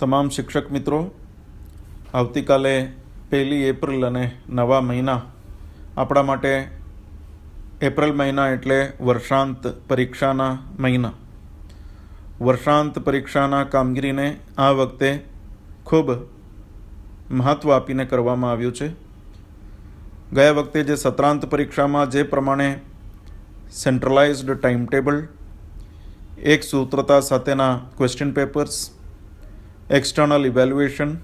તમામ શિક્ષક મિત્રો, આવતીકાલે પહેલી એપ્રિલ અને નવા મહિના આપણા માટે એપ્રિલ મહિના એટલે વર્ષાંત પરીક્ષાના મહિના. વર્ષાંત પરીક્ષાના કામગીરીને આ વખતે ખૂબ મહત્ત્વ આપીને કરવામાં આવ્યું છે. ગયા વખતે જે સત્રાંત પરીક્ષામાં જે પ્રમાણે સેન્ટ્રલાઇઝ્ડ ટાઈમ ટેબલ એક સૂત્રતા સાથેના ક્વેશ્ચન પેપર્સ એક્સટર્નલ ઇવેલ્યુએશન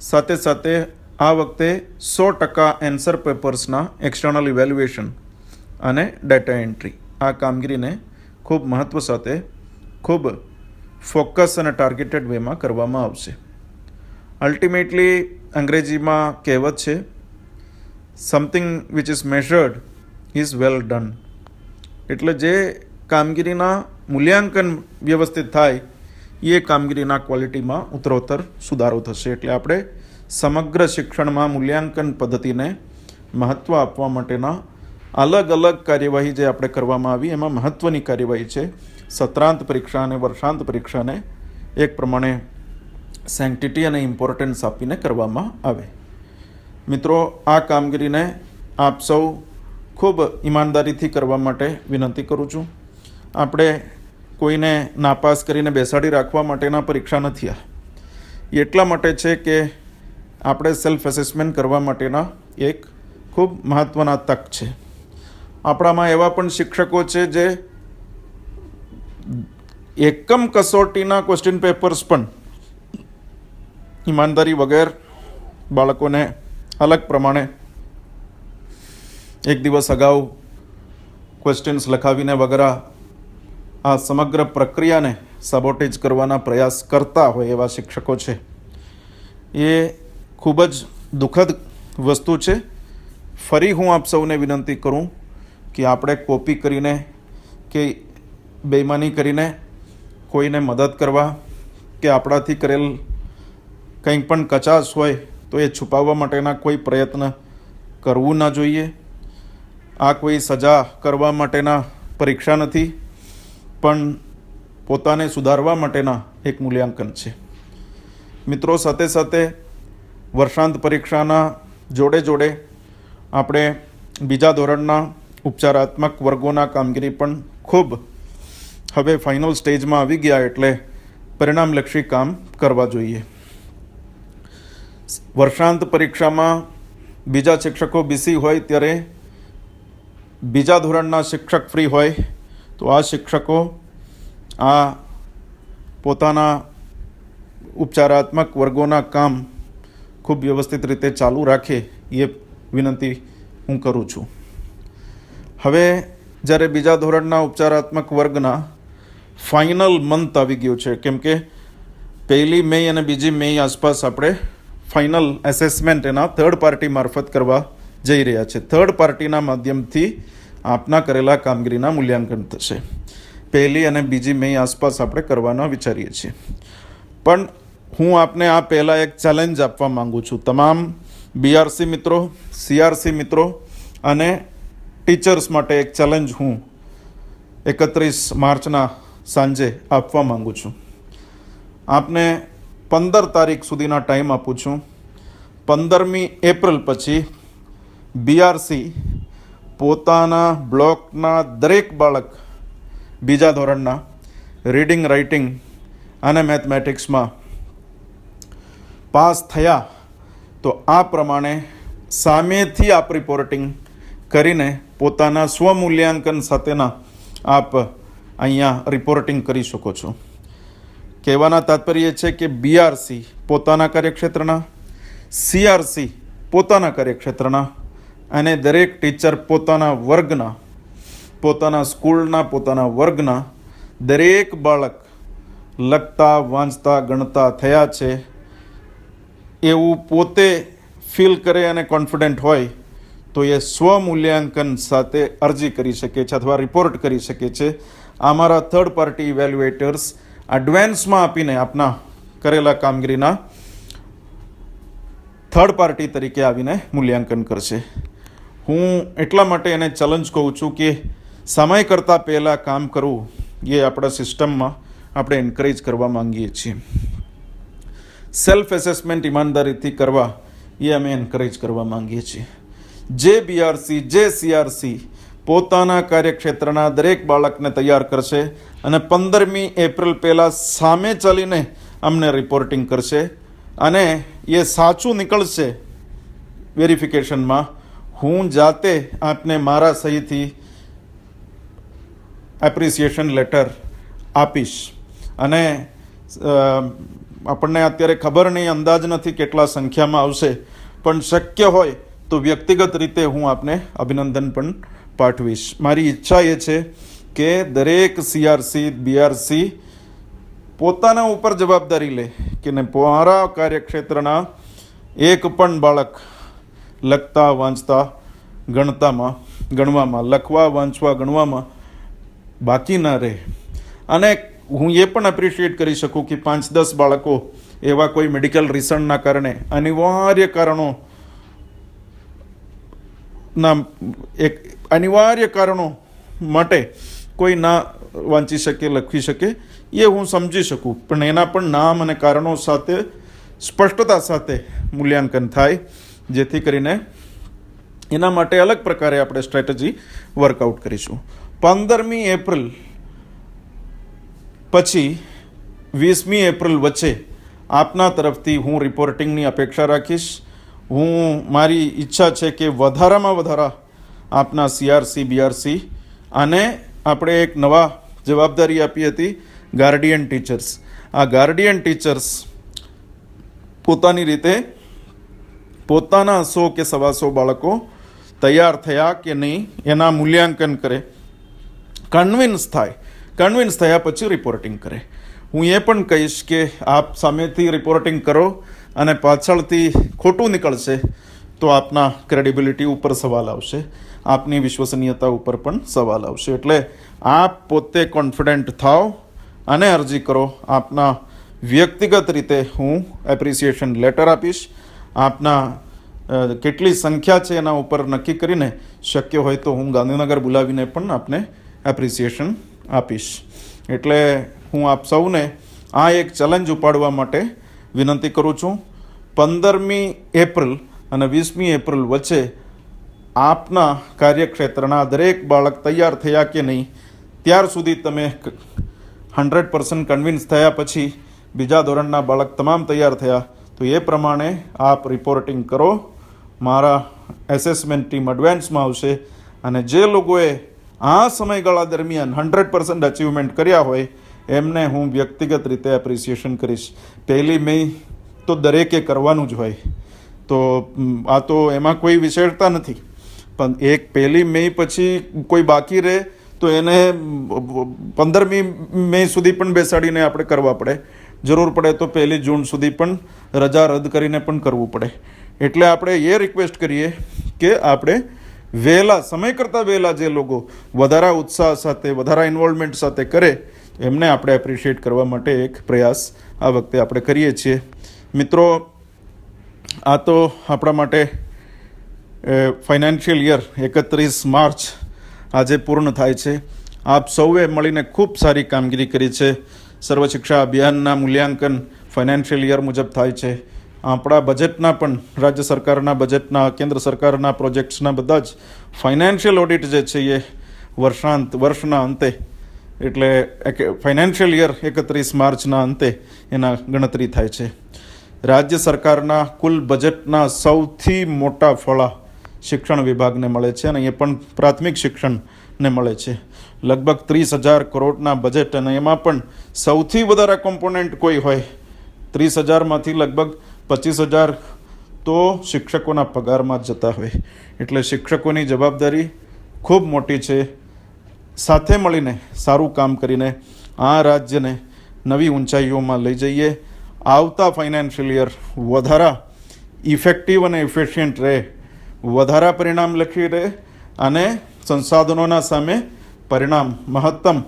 સાથે સાથે આ વખતે સો ટકા એન્સર પેપર્સના એક્સટર્નલ ઇવેલ્યુએશન અને ડેટા એન્ટ્રી આ કામગીરીને ખૂબ મહત્ત્વ સાથે ખૂબ ફોકસ અને ટાર્ગેટેડ વેમાં કરવામાં આવશે. અલ્ટિમેટલી અંગ્રેજીમાં કહેવત છે something which is measured is well done એટલે જે કામગીરીના મૂલ્યાંકન વ્યવસ્થિત થાય એ કામગીરીના ક્વોલિટીમાં ઉત્તરોત્તર સુધારો થશે. એટલે આપણે સમગ્ર શિક્ષણમાં મૂલ્યાંકન પદ્ધતિને મહત્ત્વ આપવા માટેના અલગ અલગ કાર્યવાહી જે આપણે કરવામાં આવી, એમાં મહત્ત્વની કાર્યવાહી છે. સત્રાંત પરીક્ષા અને વર્ષાંત પરીક્ષાને એક પ્રમાણે સેન્ટિટી અને ઇમ્પોર્ટન્સ આપીને કરવામાં આવે. મિત્રો, આ કામગીરીને આપ સૌ ખૂબ ઈમાનદારીથી કરવા માટે વિનંતી કરું છું. આપણે કોઈને નાપાસ કરીને બેસાડી રાખવા માટેના પરીક્ષા નથી આ. એટલા માટે છે કે આપણે સેલ્ફ એસેસમેન્ટ કરવા માટેના એક ખૂબ મહત્ત્વના તક છે. આપણામાં એવા પણ શિક્ષકો છે જે એકમ કસોટીના ક્વેશ્ચન પેપર્સ પણ ઈમાનદારી વગર બાળકોને અલગ પ્રમાણે એક દિવસ અગાઉ ક્વેશ્ચન્સ લખાવીને વગેરે આ સમગ્ર પ્રક્રિયાને સબોટેજ કરવાના પ્રયાસ કરતા હોય એવા શિક્ષકો છે. એ ખૂબ જ દુઃખદ વસ્તુ છે. ફરી હું આપ સૌને વિનંતી કરું કે આપણે કોપી કરીને કે બેઈમાની કરીને કોઈને મદદ કરવા કે આપણાથી કરેલ કંઈ પણ કચાશ હોય તો એ છુપાવવા માટેના કોઈ પ્રયત્ન કરવું ના જોઈએ. આ કોઈ સજા કરવા માટેના પરીક્ષા નથી. પણ પોતાને સુધારવા માટેના એક મૂલ્યાંકન છે. મિત્રો, સાથે સાથે વર્ષાંત પરીક્ષાના જોડે જોડે આપણે બીજા ધોરણના ઉપચારાત્મક વર્ગોના કામગીરી પણ ખૂબ હવે ફાઇનલ સ્ટેજમાં આવી ગયા એટલે પરિણામલક્ષી કામ કરવા જોઈએ. વર્ષાંત પરીક્ષામાં બીજા શિક્ષકો બીસી હોય ત્યારે બીજા ધોરણના શિક્ષક ફ્રી હોય તો આ શિક્ષકો આ પોતાના ઉપચારાત્મક વર્ગોના કામ ખૂબ વ્યવસ્થિત રીતે ચાલુ રાખે એ વિનંતી હું કરું છું. હવે જ્યારે બીજા ધોરણના ઉપચારાત્મક વર્ગના ફાઇનલ મંથ આવી ગયો છે, કેમ કે પહેલી મે અને બીજી મે આસપાસ આપણે ફાઇનલ એસેસમેન્ટ એના થર્ડ પાર્ટી મારફત કરવા જઈ રહ્યા છે. થર્ડ પાર્ટીના માધ્યમથી આપના કરેલા કામગીરીના મૂલ્યાંકન થશે. પહેલી અને બીજી મે આસપાસ આપણે કરવાના વિચારીએ છીએ. પણ હું આપને આ પહેલાં એક ચેલેન્જ આપવા માગું છું. તમામ બીઆરસી મિત્રો સીઆરસી મિત્રો અને ટીચર્સ માટે એક ચેલેન્જ હું એકત્રીસ માર્ચના સાંજે આપવા માગું છું. આપને પંદર તારીખ સુધીના ટાઈમ આપું છું. પંદરમી એપ્રિલ પછી બીઆરસી પોતાના બ્લોકના દરેક બાળક બીજા ધોરણના રીડિંગ, રાઇટિંગ અને મેથમેટિક્સમાં પાસ થયા તો આ પ્રમાણે સામેથી આપ રિપોર્ટિંગ કરીને પોતાના સ્વમૂલ્યાંકન સાથેના આપ અહીંયા રિપોર્ટિંગ કરી શકો છો. કહેવાના તાત્પર્ય છે કે બીઆરસી પોતાના કાર્યક્ષેત્રના સીઆરસી પોતાના કાર્યક્ષેત્રના અને દરેક ટીચર પોતાના વર્ગના, પોતાના સ્કૂલના, પોતાના વર્ગના દરેક બાળક લખતા, વાંચતા, ગણતા થયા છે. એવું પોતે ફીલ કરે અને કોન્ફિડન્ટ હોય, તો એ સ્વમૂલ્યાંકન સાથે અરજી કરી શકે છે અથવા રિપોર્ટ કરી શકે છે. અમારા થર્ડ પાર્ટી ઇવેલ્યુએટર્સ એડવાન્સમાં આપીને આપના કરેલા કામગીરીના થર્ડ પાર્ટી તરીકે આવીને મૂલ્યાંકન કરશે. હું એટલા માટે એને ચેલેન્જ કહું છું કે સમય કરતાં પહેલાં કામ કરવું એ આપણા સિસ્ટમમાં આપણે એન્કરેજ કરવા માંગીએ છીએ. સેલ્ફ એસેસમેન્ટ ઈમાનદારીથી કરવા એ અમે એન્કરેજ કરવા માંગીએ છીએ. જે બીઆરસી જે સીઆરસી પોતાના કાર્યક્ષેત્રના દરેક બાળકને તૈયાર કરશે અને પંદરમી એપ્રિલ પહેલાં સામે ચાલીને અમને રિપોર્ટિંગ કરશે અને એ સાચું નીકળશે વેરિફિકેશનમાં હું જાતે આપને મારા સહીથી એપ્રિસિએશન લેટર આપીશ. અને આપણને અત્યારે ખબર નહીં, અંદાજ નથી કેટલા સંખ્યામાં આવશે, પણ શક્ય હોય તો વ્યક્તિગત રીતે હું આપને અભિનંદન પણ પાઠવીશ. મારી ઈચ્છા એ છે કે દરેક સીઆરસી બીઆરસી પોતાના ઉપર જવાબદારી લે કે ને મારા કાર્યક્ષેત્રના એક પણ બાળક લખતા, વાંચતા, ગણતામાં, ગણવામાં, લખવા, વાંચવા, ગણવામાં બાકી ના રહે. અને હું એ પણ એપ્રિશિએટ કરી શકું કે પાંચ, દસ બાળકો એવા કોઈ મેડિકલ રિસણના કારણે અનિવાર્ય કારણો ના, એક અનિવાર્ય કારણો માટે કોઈ ના વાંચી શકે, લખી શકે, એ હું સમજી શકું. પણ એના પણ નામ અને કારણો સાથે, સ્પષ્ટતા સાથે મૂલ્યાંકન થાય. જેથી કરીને એના માટે અલગ પ્રકારે આપણે સ્ટ્રેટેજી વર્કઆઉટ કરીશું. પંદરમી એપ્રિલ પછી વીસમી એપ્રિલ વચ્ચે આપના તરફથી હું રિપોર્ટિંગની અપેક્ષા રાખીશ. હું, મારી ઈચ્છા છે કે વધારામાં વધારા આપના સીઆરસી બીઆરસી અને આપણે એક નવા જવાબદારી આપી હતી ગાર્ડિયન ટીચર્સ આ ગાર્ડિયન ટીચર્સ પોતાની રીતે પોતાના સો કે સવા સો બાળકો તૈયાર થયા કે નહીં એના મૂલ્યાંકન કરે. કન્વિન્સ થાય. કન્વિન્સ થયા પછી રિપોર્ટિંગ કરે. હું એ પણ કહીશ કે આપ સામેથી રિપોર્ટિંગ કરો અને પાછળથી ખોટું નીકળશે તો આપના ક્રેડિબિલિટી ઉપર સવાલ આવશે. આપની વિશ્વસનીયતા ઉપર પણ સવાલ આવશે. એટલે આપ પોતે કોન્ફિડન્ટ થાઓ અને અરજી કરો. આપના વ્યક્તિગત રીતે હું એપ્રિસિએશન લેટર આપીશ. આપના કેટલી સંખ્યા છે એના ઉપર નક્કી કરીને શક્ય હોય તો હું ગાંધીનગર બોલાવીને પણ આપને એપ્રિસિએશન આપીશ. એટલે હું આપ સૌને આ એક ચેલેન્જ ઉપાડવા માટે વિનંતી કરું છું. પંદરમી એપ્રિલ અને વીસમી એપ્રિલ વચ્ચે આપના કાર્યક્ષેત્રના દરેક બાળક તૈયાર થયા કે નહીં, ત્યાર સુધી તમે હંડ્રેડ પર્સન્ટ કન્વિન્સ થયા પછી બીજા ધોરણના બાળક તમામ તૈયાર થયા તો એ પ્રમાણે આપ રિપોર્ટિંગ કરો. મારા એસેસમેન્ટ ટીમ એડવાન્સમાં આવશે અને જે લોકોએ આ સમયગાળા દરમિયાન હંડ્રેડ પર્સન્ટ અચીવમેન્ટ કર્યા હોય, એમને હું વ્યક્તિગત રીતે એપ્રિસિએશન કરીશ. પહેલી મે તો દરેકે કરવાનું જ હોય. તો આ તો એમાં કોઈ વિશેષતા નથી. પણ એક પહેલી મે પછી કોઈ બાકી રહે, તો એને પંદરમી મે સુધી પણ બેસાડીને આપણે કરવા પડે. જરૂર પડે તો પહેલી જૂન સુધી પણ રજા રદ કરીને પણ કરવું પડે. એટલે આપણે એ રિક્વેસ્ટ કરીએ કે આપણે વહેલા, સમય કરતાં વહેલા જે લોકો વધારા ઉત્સાહ સાથે, વધારા ઇન્વોલ્વમેન્ટ સાથે કરે, એમને આપણે એપ્રિશિએટ કરવા માટે એક પ્રયાસ આ વખતે આપણે કરીએ છીએ. મિત્રો, આ તો આપણા માટે ફાઇનાન્શિયલ યર એકત્રીસ માર્ચ આજે પૂર્ણ થાય છે. આપ સૌએ મળીને ખૂબ સારી કામગીરી કરી છે. સર્વ શિક્ષા અભિયાનના મૂલ્યાંકન ફાઇનાન્શિયલ યર મુજબ થાય છે. આપણા બજેટના પણ, રાજ્ય સરકારના બજેટના કેન્દ્ર સરકારના પ્રોજેક્ટ્સના બધા જ ફાઇનાન્શિયલ ઓડિટ જે છે એ વર્ષાંત, વર્ષના અંતે, એટલે ફાઇનાન્શિયલ યર એકત્રીસ માર્ચના અંતે એના ગણતરી થાય છે. રાજ્ય સરકારના કુલ બજેટના સૌથી મોટા ફળા શિક્ષણ વિભાગને મળે છે અને એ પણ પ્રાથમિક શિક્ષણને મળે છે. લગભગ ત્રીસ હજાર કરોડના બજેટ અને એમાં પણ સૌથી વધારે કોમ્પોનન્ટ કોઈ હોય. ત્રીસ હજારમાંથી લગભગ પચીસ હજાર તો શિક્ષકોના પગારમાં જતા હોય. એટલે શિક્ષકોની જવાબદારી ખૂબ મોટી છે. સાથે મળીને સારું કામ કરીને આ રાજ્યને નવી ઊંચાઈઓમાં લઈ જઈએ. આવતા ફાઇનાન્શિયલ યર વધારા ઇફેક્ટિવ અને ઇફિશિયન્ટ રહે. વધારા પરિણામ લખી રહે અને સંસાધનોના સામે પરિણામ મહત્તમ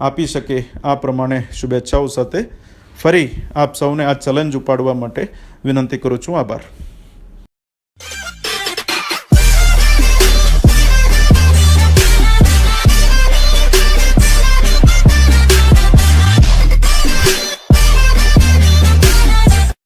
આપી શકે આ પ્રમાણે શુભેચ્છાઓ સાથે ફરી આપ સૌને આ ચેલેન્જ ઉપાડવા માટે વિનંતી કરું છું. આભાર.